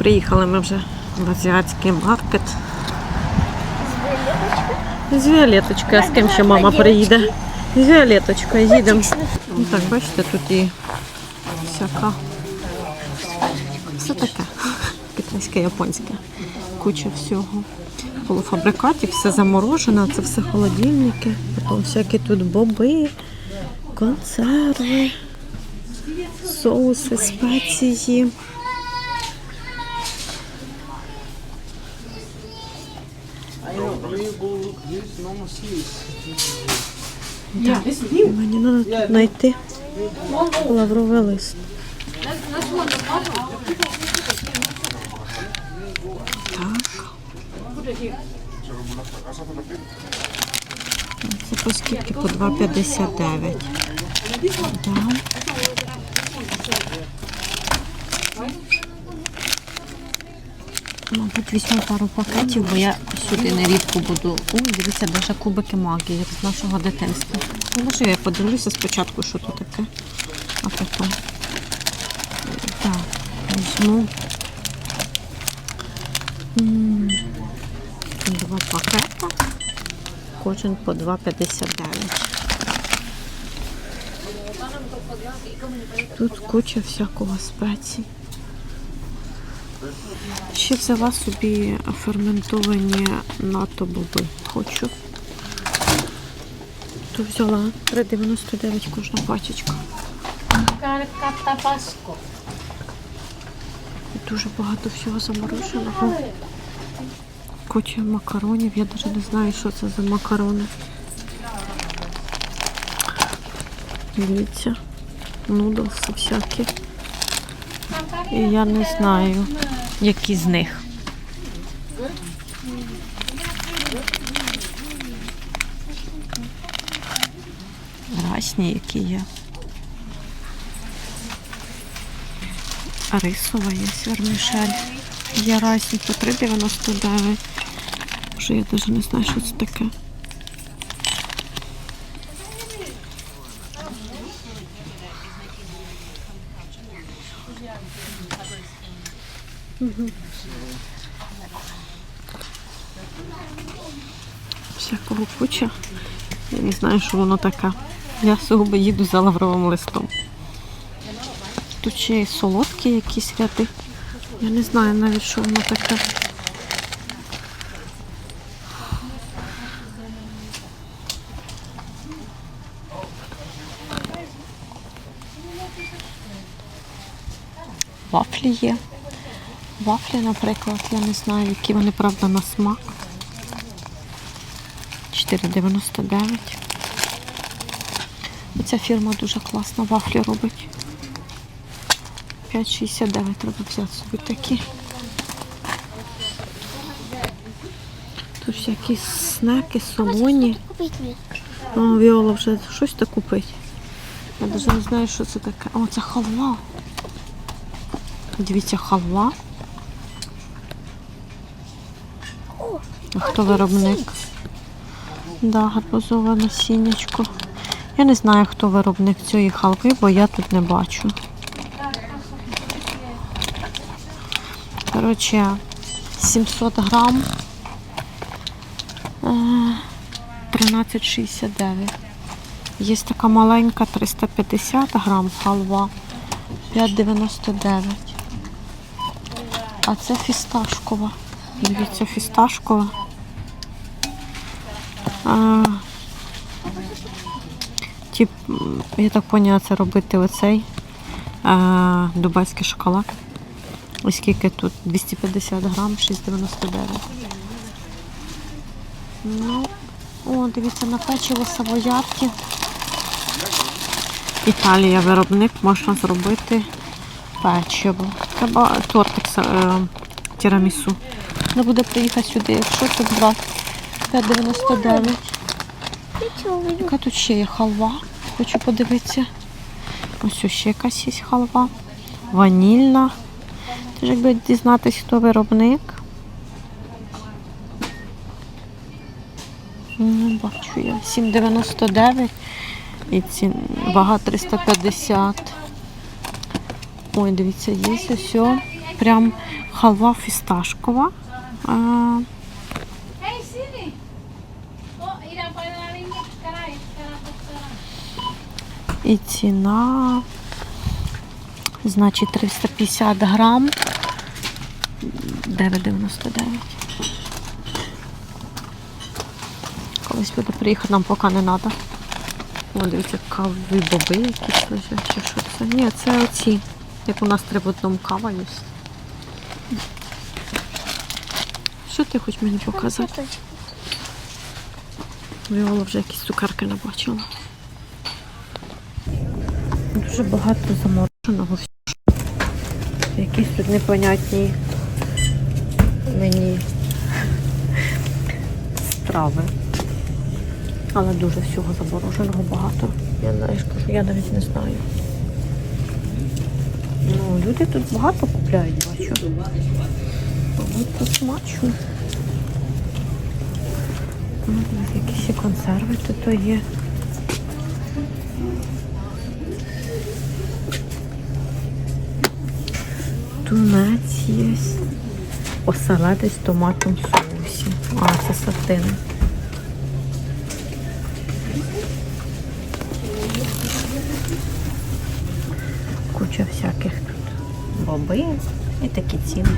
Приїхали ми вже в азіатський маркет. З Віолеточкою, а з ким ще мама приїде? З Віолеточкою їдемо. Ну так, бачите, тут і всяка. Все таке. Китайське, японське. Куча всього. Полуфабрикатів, все заморожено, це все холодильники. Потім всякі тут боби, консерви, соуси, спеції. Мені треба знайти лавровий лист. Так. Це по скільки? По 2,59. Да. Мабуть, візьму пару пакетів, бо я сюди нерідко буду. Ой, дивіться, навіть кубики магії, як з нашого дитинства. Може, я подивлюся спочатку, що тут таке, а потім. Так, візьму. Два пакета. Кожен по 2,59. Тут куча всякого спецій. Ще взяла собі ферментовані нато боби. Хочу. То взяла 3,99 кожна пачечка. Дуже багато всього замороженого. Куча макаронів. Я навіть не знаю, що це за макарони. Дивіться. Нудлси всякі. І я не знаю, які з них. Разні які є. Рисова є вермішель. Є разні по 3,99. Вже я навіть не знаю, що це таке. Всякого куча. Я не знаю, що воно таке. Я сугубо їду за лавровим листом. Тут ще й солодкі якісь ряди. Я не знаю навіть, що воно таке. Вафлі є. Вафлі, наприклад, я не знаю, які вони, правда, на смак. 4,99. Оця фірма дуже класно вафлі робить. 5,69 треба взяти собі такі. Тут всякі снеки, солоні. О, Віола вже щось так купить. Я навіть не знаю, що це таке. О, це халва. Дивіться, халва. А хто виробник? Да, гарбузове насіннячко. Я не знаю, хто виробник цієї халви, бо я тут не бачу. Коротше, 700 грам. Е, 13,69. Є така маленька 350 грам халва 5,99. А це фісташкова. Дивіться, фісташкова. М, я так поняла, це робити оцей а, дубайський шоколад. Ось скільки тут? 250 грам, 6,99. Ну, о, дивіться, на печиво савоярки. Італія виробник, можна зробити печиво. Треба тортик е, тірамісу. Не буде приїхати сюди, якщо тут брати 5,99. Яка тут ще є халва? Хочу подивитися. Ось ще якась є халва. Ванільна. Теж якби дізнатися, хто виробник. Не бачу я. 7,99 і ці вага 350. Ой, дивіться, є ось. прям халва фісташкова. І ціна, значить, 350 грам. 9,99. Колись буде приїхати, нам поки не треба. О, дивіться, кави боби якісь лежать, чи що це? Ні, це оці. Як у нас в одному кава є. Що ти хочеш мені показати? Віола вже якісь цукерки не бачила. Дуже багато замороженого. Якісь тут непонятні мені страви. Але дуже всього замороженого багато. Я навіть кажу, я навіть не знаю. Ну, люди тут багато купляють, бачу. Тут смачно. Ну, якісь і консерви тут є. Тунець є. Оселедець в томатному соусі. А, це сардини. Куча всяких тут боби і такі ціни.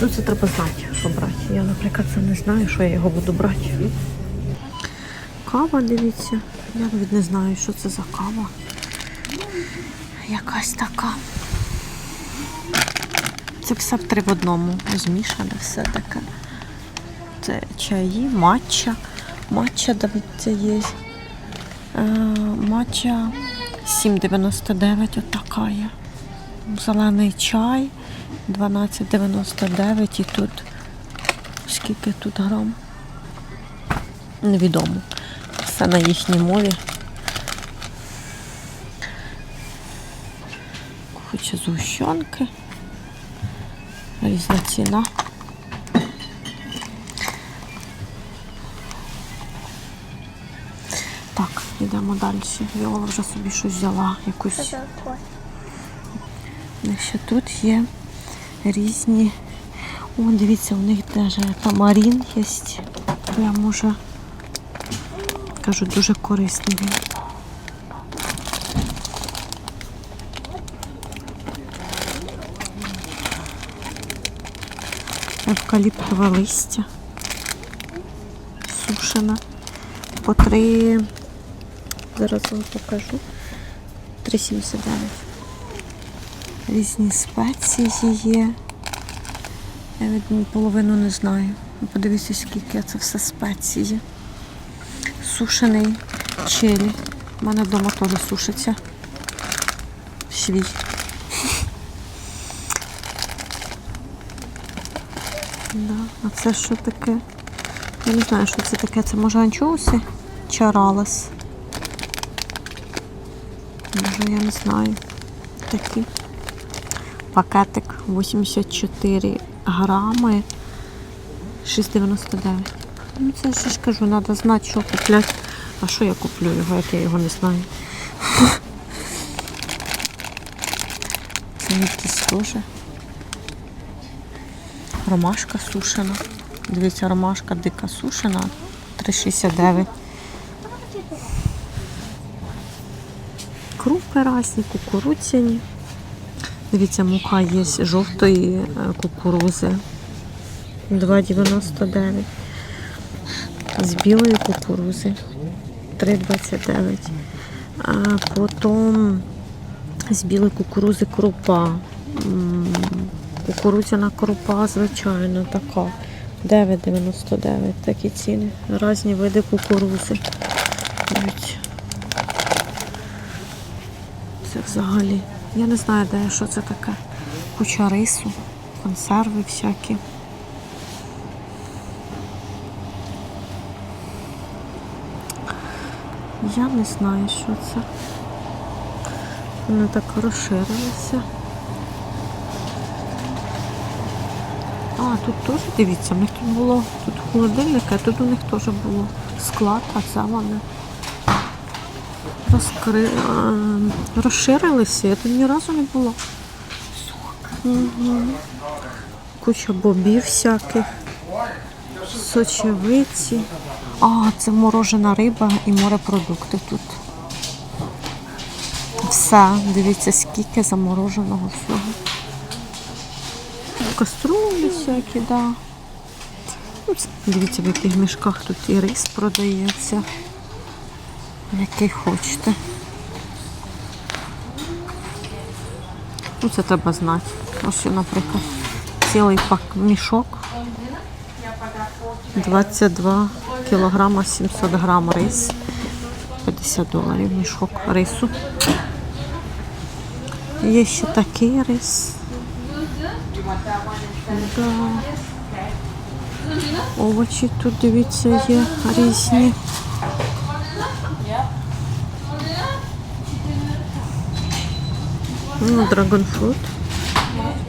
Ну, це треба знати, що брати. Я, наприклад, це не знаю, що я його буду брати. Кава, дивіться. Я навіть не знаю, що це за кава. Якась така. Це все в три в одному. Змішане все таке. Це чаї, матча. Матча, дивіться, є. Е, матча 7,99 отака є. Зелений чай 12,99 і тут скільки тут грам? Невідомо. Все на їхній мові. Хоче згущенки. Різна ціна. Так, йдемо далі. Віола вже собі щось взяла, якусь. У ще тут є різні. О, дивіться, у них навіть тамарін є. Я може кажу, дуже корисний Евкаліптове листя. Сушене. По три. Зараз вам покажу. 3,79. Різні спеції є. Я від половину не знаю. Ну, Подивіться, скільки це все спеції. Сушений чилі. У мене вдома теж сушиться. Свій. Да. А це що таке? Я не знаю, що це таке. Це може анчоуси? Чаралес. Може, я не знаю. Такі. Пакетик 84 грами 6,99. Ну це ж ж кажу, треба знати, що купляти. А що я куплю його, як я його не знаю. Це якісь теж. Ромашка сушена. Дивіться, ромашка дика сушена. 3,69. Крупи різні, кукурудзяні. Дивіться, мука є з жовтої е, кукурузи. 2,99. З білої кукурузи 3,29. А потім з білої кукурузи крупа. Кукурудзяна крупа, звичайно, така. 9,99 такі ціни. Різні види кукурузи. Це взагалі. Я не знаю, де що це таке. Куча рису, консерви всякі. Я не знаю, що це. Вони так розширилися. А, тут теж дивіться, в них тут було тут холодильник, а тут у них теж було склад, а це вони розкри... розширилися. Я тут ні разу не було. Мгм. Куча бобів всяких. Сочевиці. А, це морожена риба і морепродукти тут. Все, дивіться, скільки замороженого всього. Каструлі всякі, да. Ну, Дивіться, в яких мішках тут і рис продається. Який хочете. Ну, це треба знати. Ось, наприклад, цілий пак мішок. 22 кілограма 700 грам рис. 50 доларів мішок рису. Є ще такий рис. Да. Овочі тут, дивіться, є різні. Ну, драгонфрут.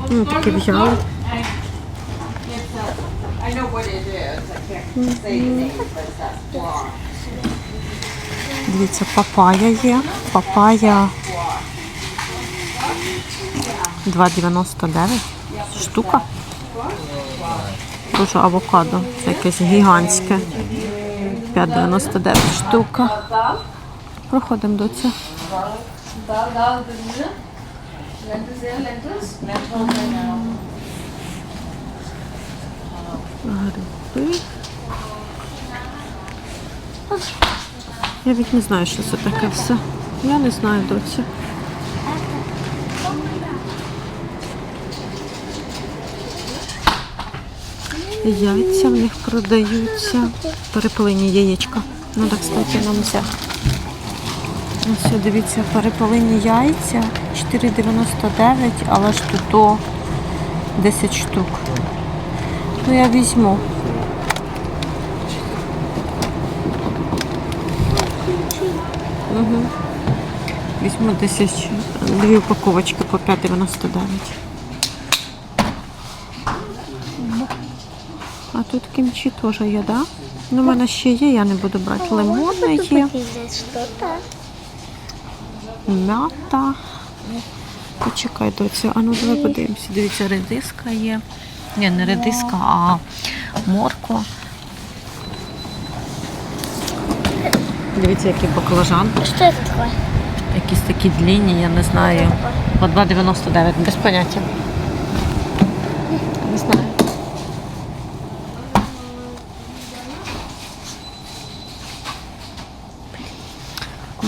Ну, такі в'яли. Дивіться, папая є. Папая 2,99 штука. Дуже авокадо. Це якесь гігантське. 5,99 штука. Проходимо до lentils. Гриби. Я від не знаю, що це таке все. Я не знаю доці. Яйця в них продаються. Перепилені яєчка. Ну так, кстати, нам взяти. Ось, дивіться, перепилені яйця 4,99, але ж тут до 10 штук. Ну я візьму. Угу. Візьму 10, дві упаковочки по 5,99. Тут кімчі теж є, да? Ну, у мене ще є, я не буду брати. Лимони є, м'ята. Почекай, доця. А ну давай подивимося. Дивіться, редиска є. Ні, не редиска, а морква. Дивіться, який баклажан. Что это такое? Якісь такі длінні, я не знаю. По 2,99, без поняття. Не знаю.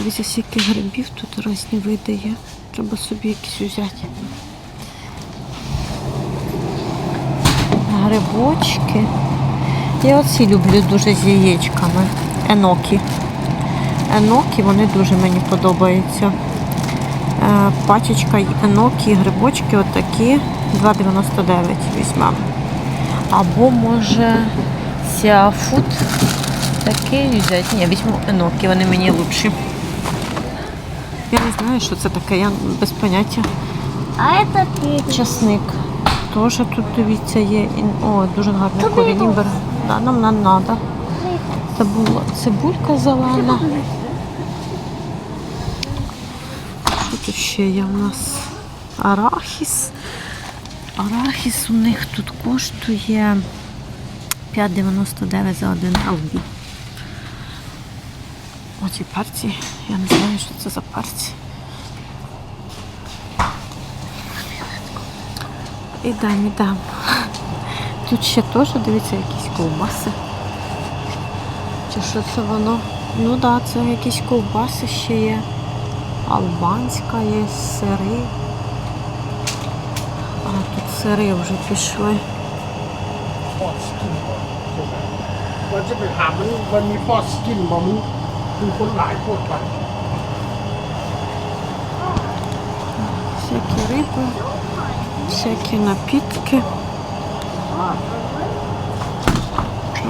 Дивіться, скільки грибів тут різні види є. Треба собі якісь взяти. Грибочки. Я оці люблю дуже з яєчками. Енокі. Енокі, вони дуже мені подобаються. Е, Пачечка енокі, грибочки отакі 2,99 візьмемо. Або може сіафуд такий взяти. Ні, візьму енокі, вони мені лучші. Я не знаю, що це таке, я без поняття. А ты. Часник. Теж тут дивіться є. О, дуже гарний корінь. Да, нам не треба. Цибула, цибулька зелена. Що тут ще є в нас? Арахіс. Арахіс у них тут коштує 5,99 за один албі. Оці партії. Я не знаю, що це за партії. І да, не дам. Тут ще теж, дивіться, якісь ковбаси. Чи що це воно? Ну так, да, це якісь ковбаси ще є. Албанська є, сири. А тут сири вже пішли. Фоскін. Це ми хамин, вони фоскін, маму. ามมันมันมีพอสกินบ่มันคือคนหลายคนไป Всякі риби, всякі напітки.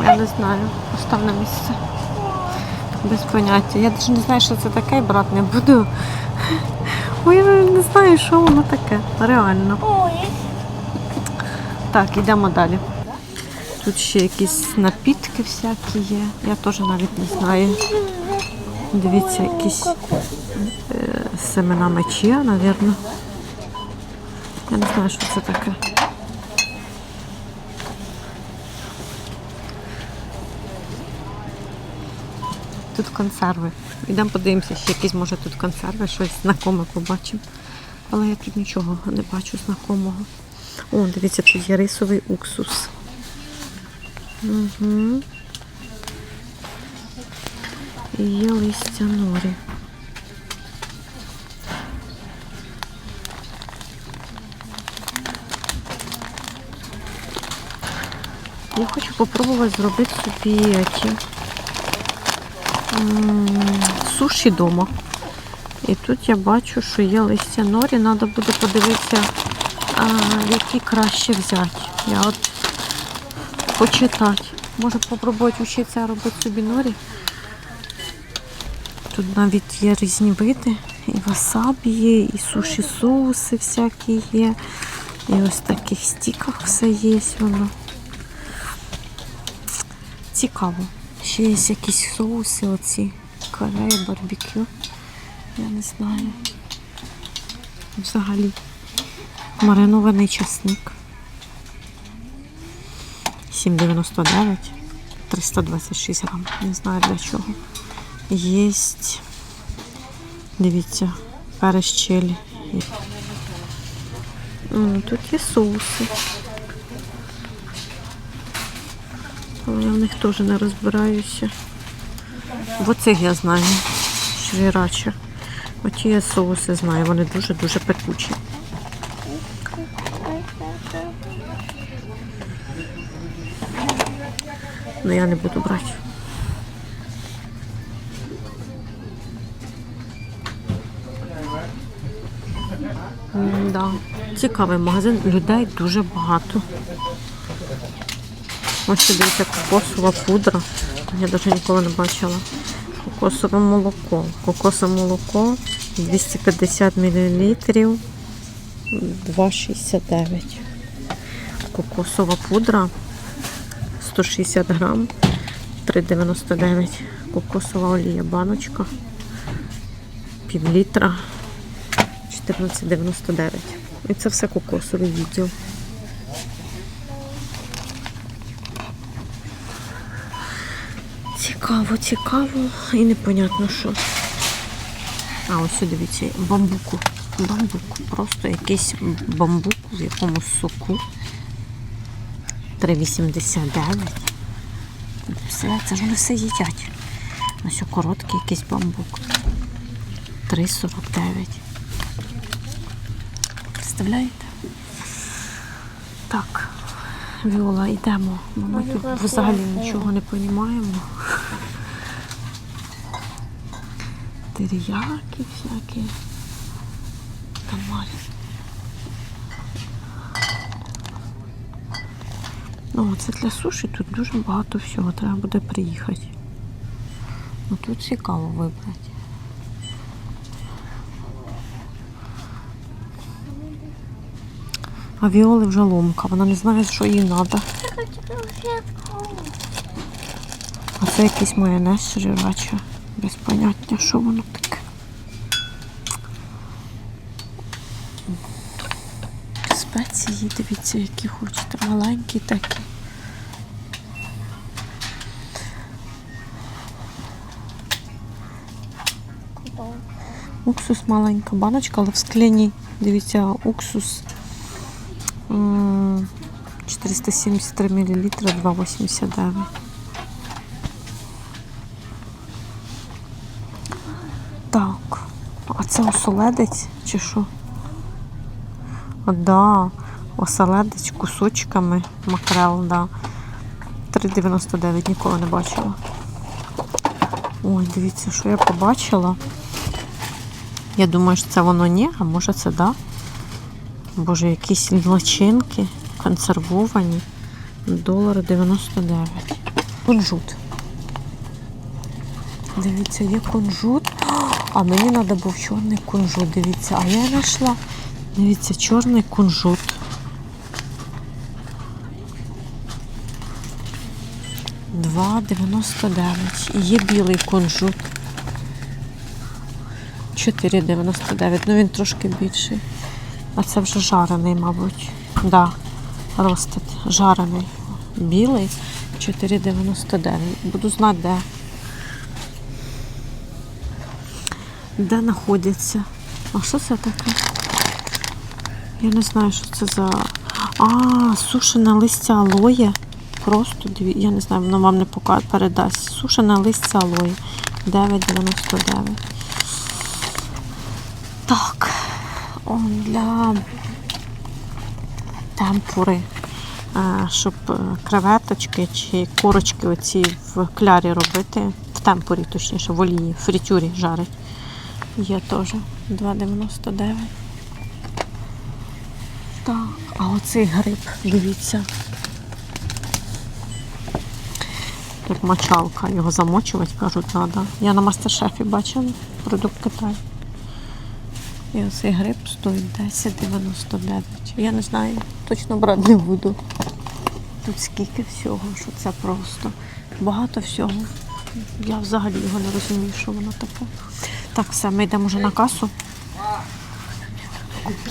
Я не знаю, постав на місце. Без поняття. Я навіть не знаю, що це таке, і брати не буду. Бо я не знаю, що воно таке. Реально. Ой, Так, йдемо далі. Тут ще якісь напітки всякі є. Я теж навіть не знаю. Дивіться, якісь е, семена мечі, мабуть. Я не знаю, що це таке. Тут консерви. Йдемо подивимося, ще якісь може тут консерви, щось знакоме побачимо. Але я тут нічого не бачу знакомого. О, дивіться, тут є рисовий уксус. Угу. І є листя норі. Я хочу попробувати зробити собі ті, суші вдома. І тут я бачу, що є листя норі. Треба буде подивитися, а, які краще взяти. Я от почитати. Може попробувати вчитися робити собі норі. Тут навіть є різні види. І васабі є, і суші соуси всякі є. І ось в таких стіках все є воно. Цікаво. Ще є якісь соуси, оці корея, барбекю. Я не знаю. Взагалі. Маринований часник. 7,99. 326 грам. Не знаю для чого. Єсть. Дивіться. М, Тут є соуси. Але я в них теж не розбираюся. В оцих я знаю. Шрірача. Оті я соуси знаю, вони дуже-дуже пекучі. Ну я не буду брати. Да. Цікавий магазин, людей дуже багато. Ось ще дивіться кокосова пудра. Я навіть ніколи не бачила. Кокосове молоко. Кокосове молоко 250 мл 2,69. Кокосова пудра 160 грам 3,99. Кокосова олія баночка. Пів літра 14,99. І це все кокосовий відділ. Цікаво, цікаво і непонятно що. А, ось дивіться, бамбуку. Бамбук. Просто якийсь бамбук в якомусь соку. 3,89. Все, це ж вони все їдять. Ось короткий якийсь бамбук. 3,49. Представляєте? Так, Віола, йдемо. бо Ми тут взагалі нічого не розуміємо. Теріяки всякі. Тамарі. Ну, це для суші тут дуже багато всього. Треба буде приїхати. Ну тут цікаво вибрати. А Віоли вже ломка, вона не знає, що їй треба. А це якийсь майонез жирача. Без поняття, що воно таке. Спеції, дивіться, які хочете. Маленькі такі. Уксус маленька баночка, але в скляні. Дивіться, уксус 473 мл 2,89. Так. А це оселедець чи що? Да. Оселедець кусочками макрел, да. 3,99 ніколи не бачила. Ой, дивіться, що я побачила. Я думаю, що це воно ні, а може це да. Боже, якісь лачинки консервовані. Долар 99. Кунжут. Дивіться, є кунжут. А мені треба був чорний кунжут. Дивіться, а я знайшла. Дивіться, чорний кунжут. Два дев'яносто дев'ять. І є білий кунжут. 4,99. Ну він трошки більший. А це вже жарений, мабуть. Да, ростет. Жарений. Білий 4,99. Буду знати, де. Де знаходяться. А що це таке? Я не знаю, що це за. А, сушене листя алоє. Просто дві. Я не знаю, воно вам не передасть. Сушене листя алоє. 9,99. Так. Для темпури. е, Щоб е, креветочки чи курочки оці в клярі робити. В темпурі, точніше, в олії, в фритюрі жарить. Є теж 2,99. Так, а оцей гриб, дивіться. Як мочалка, його замочувати, кажуть, треба. Я на мастер-шефі бачила продукт Китай. І оцей гриб стоїть 10,99. Я не знаю, точно брати не буду. Тут скільки всього, що це просто багато всього. Я взагалі його не розумію, що воно таке. Так, все, ми йдемо вже на касу.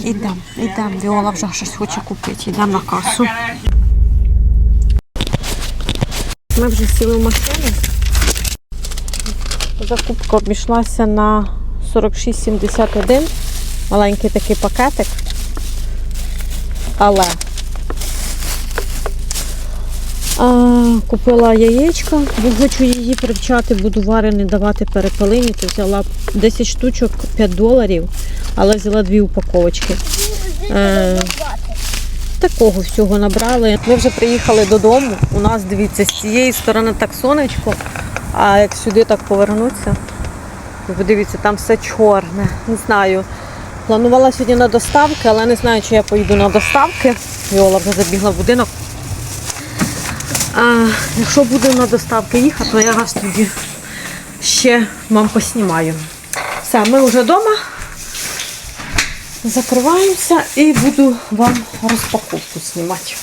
Ідемо, ідемо. Віола вже щось хоче купити. Йдемо на касу. Ми вже сіли в машину. Закупка обійшлася на 46,71. Маленький такий пакетик. Але а, купила яєчка, бо хочу її привчати, буду варений давати перепелині. То взяла 10 штучок 5 доларів, але взяла дві упаковочки. Е, такого всього набрали. Ми вже приїхали додому. У нас, дивіться, з цієї сторони так сонечко, а як сюди так повернутися, ви подивіться, там все чорне. Не знаю. Планувала сьогодні на доставки, але не знаю, чи я поїду на доставки. Віола вже забігла в будинок. А, якщо буду на доставки їхати, то я вас тоді ще вам поснімаю. Все, ми вже вдома. Закриваємося і буду вам розпаковку знімати.